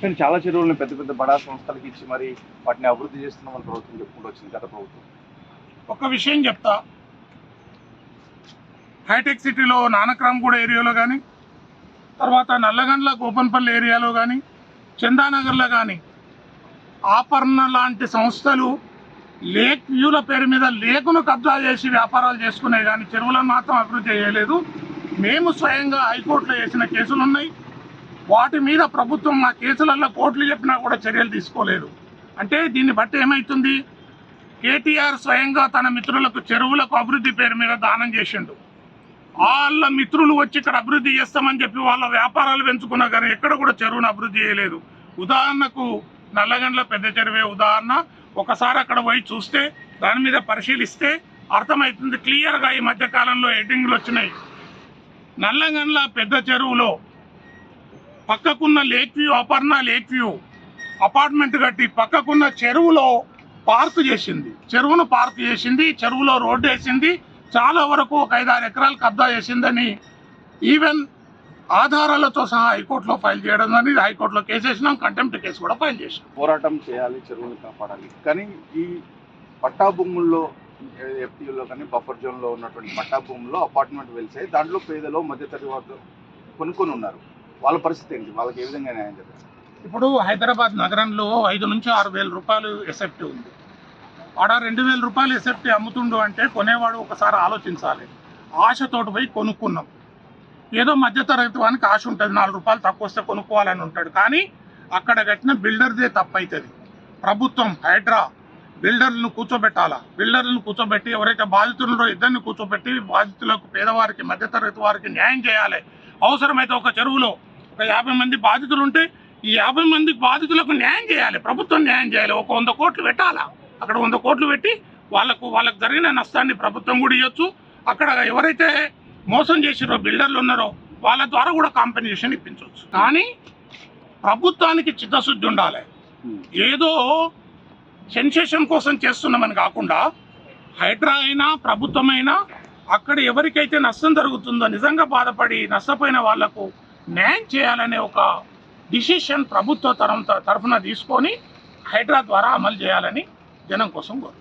కానీ చాలా చెరువులను పెద్ద పెద్ద బడా సంస్థలకు ఇచ్చి మరి వాటిని అభివృద్ధి చేస్తున్నామని ప్రభుత్వం చెప్పుకుంటూ వచ్చింది గత ప్రభుత్వం. ఒక విషయం చెప్తా. హైటెక్ సిటీలో నానక్రామ్గూడ ఏరియాలో కానీ తర్వాత నల్లగండ్ల గోపన్పల్లి ఏరియాలో కానీ చందానగర్లో కానీ ఆపర్ణ లాంటి సంస్థలు లేక్ వ్యూల పేరు మీద లేకును కబ్జా చేసి వ్యాపారాలు చేసుకునే కానీ చెరువులను మాత్రం అభివృద్ధి చేయలేదు. మేము స్వయంగా హైకోర్టులో వేసిన కేసులు ఉన్నాయి వాటి మీద ప్రభుత్వం మా కేసులలో కోర్టులు చెప్పినా కూడా చర్యలు తీసుకోలేదు. అంటే దీన్ని బట్టి ఏమవుతుంది కేటీఆర్ స్వయంగా తన మిత్రులకు చెరువులకు అభివృద్ధి పేరు మీద దానం చేసిండు. వాళ్ళ మిత్రులు వచ్చి ఇక్కడ అభివృద్ధి చేస్తామని చెప్పి వాళ్ళ వ్యాపారాలు పెంచుకున్నా కానీ ఎక్కడ కూడా చెరువును అభివృద్ధి చేయలేదు. ఉదాహరణకు నల్లగండ్ల పెద్ద చెరువే ఉదాహరణ. ఒకసారి అక్కడ పోయి చూస్తే దాని మీద పరిశీలిస్తే అర్థమవుతుంది క్లియర్గా ఈ మధ్యకాలంలో ఎడ్డింగ్లు వచ్చినాయి. నల్లగండ్ల పెద్ద చెరువులో పక్కకున్న lake view Aparna lake view apartment కట్టి పక్కకున్న చెరువులో పార్క్ చేసింది. చెరువును పార్క్ చేసింది చెరువులో రోడ్డు వేసింది. చాలా వరకు ఒక ఐదారు ఎకరాలు కబ్జా చేసిందని ఈవెన్ ఆధారాలతో సహా హైకోర్టులో ఫైల్ చేయడం అనేది హైకోర్టులో కేసు వేసినాం కంటెంప్ట్ కేసు కూడా ఫైల్ చేసినాం. పోరాటం చేయాలి చెరువుని కాపాడాలి. కానీ ఈ పట్టా భూముల్లో ఎఫ్టీలో కానీ బఫర్ జోన్లో ఉన్నటువంటి పట్టా భూముల్లో అపార్ట్మెంట్ వెలిసాయి. దాంట్లో పేదలు మధ్యతరగతి వాళ్ళు కొనుక్కొని ఉన్నారు. వాళ్ళ పరిస్థితి ఏంటి? వాళ్ళకి ఏ విధంగా న్యాయం జరుగుతుంది? ఇప్పుడు హైదరాబాద్ నగరంలో ఐదు నుంచి ఆరు వేల రూపాయలు ఎసెప్ట్ ఉంది. ఆడ రెండు వేల రూపాయలు ఎసెప్ట్ అమ్ముతుండు అంటే కొనేవాడు ఒకసారి ఆలోచించాలి. ఆశతోటి పోయి కొనుక్కున్నాం. ఏదో మధ్యతరగతి వానికి ఆశ ఉంటుంది నాలుగు రూపాయలు తక్కువ వస్తే కొనుక్కోవాలని ఉంటాడు. కానీ అక్కడ కట్టిన బిల్డర్దే తప్పు అవుతుంది ప్రభుత్వం హైడ్రా బిల్డర్లను కూర్చోబెట్టాలా? బిల్డర్లను కూర్చోబెట్టి ఎవరైతే బాధితులు ఇద్దరిని కూర్చోబెట్టి బాధితులకు పేదవారికి మధ్యతరగతి వారికి న్యాయం చేయాలి. అవసరమైతే ఒక చెరువులో ఒక యాభై మంది బాధితులు ఉంటే ఈ యాభై మంది బాధితులకు న్యాయం చేయాలి. ప్రభుత్వం న్యాయం చేయాలి. ఒక వంద కోట్లు పెట్టాలా? అక్కడ వంద కోట్లు పెట్టి వాళ్ళకు వాళ్ళకు జరిగిన నష్టాన్ని ప్రభుత్వం కూడా ఇవ్వచ్చు అక్కడ ఎవరైతే మోసం చేసిరో బిల్డర్లు ఉన్నారో వాళ్ళ ద్వారా కూడా కాంపెన్సేషన్ ఇప్పించవచ్చు కానీ ప్రభుత్వానికి చిత్తశుద్ధి ఉండాలి. ఏదో సెన్సేషన్ కోసం చేస్తున్నామని కాకుండా హైడ్రా అయినా ప్రభుత్వమైనా అక్కడ ఎవరికైతే నష్టం జరుగుతుందో నిజంగా బాధపడి నష్టపోయిన వాళ్ళకు న్యాయం చేయాలనే ఒక డిసిషన్ ప్రభుత్వ తరం తరఫున తీసుకొని హైడ్రా ద్వారా అమలు చేయాలని జనం కోసం కోరు